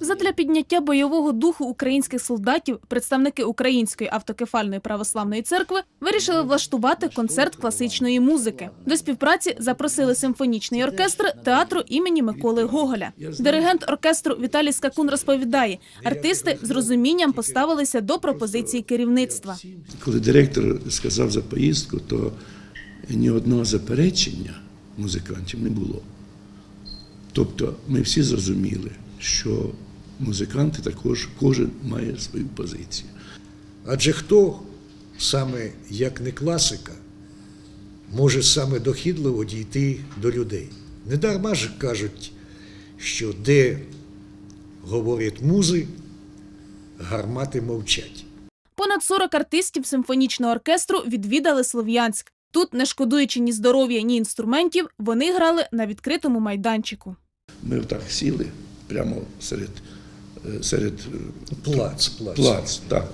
Задля підняття бойового духу українських солдатів представники Української автокефальної православної церкви вирішили влаштувати концерт класичної музики. До співпраці запросили симфонічний оркестр театру імені Миколи Гоголя. Диригент оркестру Віталій Скакун розповідає, артисти з розумінням поставилися до пропозиції керівництва. Коли директор сказав за поїздку, то ні одного заперечення музикантів не було. Тобто ми всі зрозуміли, що музиканти також кожен має свою позицію. Адже хто саме як не класика може саме дохідливо дійти до людей? Недарма ж кажуть, що де говорять музи, гармати мовчать. Понад 40 артистів симфонічного оркестру відвідали Слов'янськ. Тут, не шкодуючи ні здоров'я, ні інструментів, вони грали на відкритому майданчику. Ми отак сіли прямо серед, е, серед е, Плац, плац. плац так.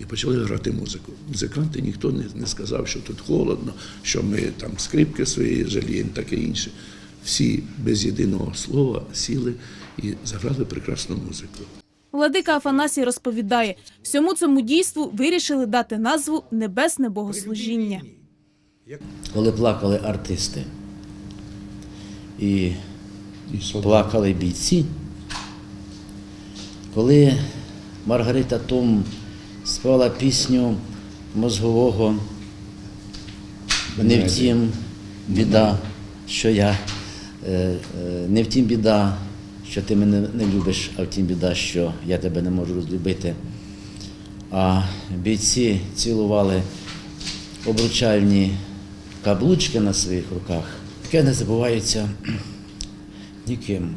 І почали грати музику. Музиканти ніхто не, не сказав, що тут холодно, що ми там скрипки свої жаліємо, таке інше. Всі без єдиного слова сіли і заграли прекрасну музику. Владика Афанасій розповідає, всьому цьому дійству вирішили дати назву Небесне богослужіння. Коли плакали артисти і І плакали бійці, коли Маргарита Том співала пісню мозгового Не втім біда, що я е, е, не втім біда, що ти мене не любиш, а втім біда, що я тебе не можу розлюбити. А бійці цілували обручальні каблучки на своїх руках. Таке не забувається ніким.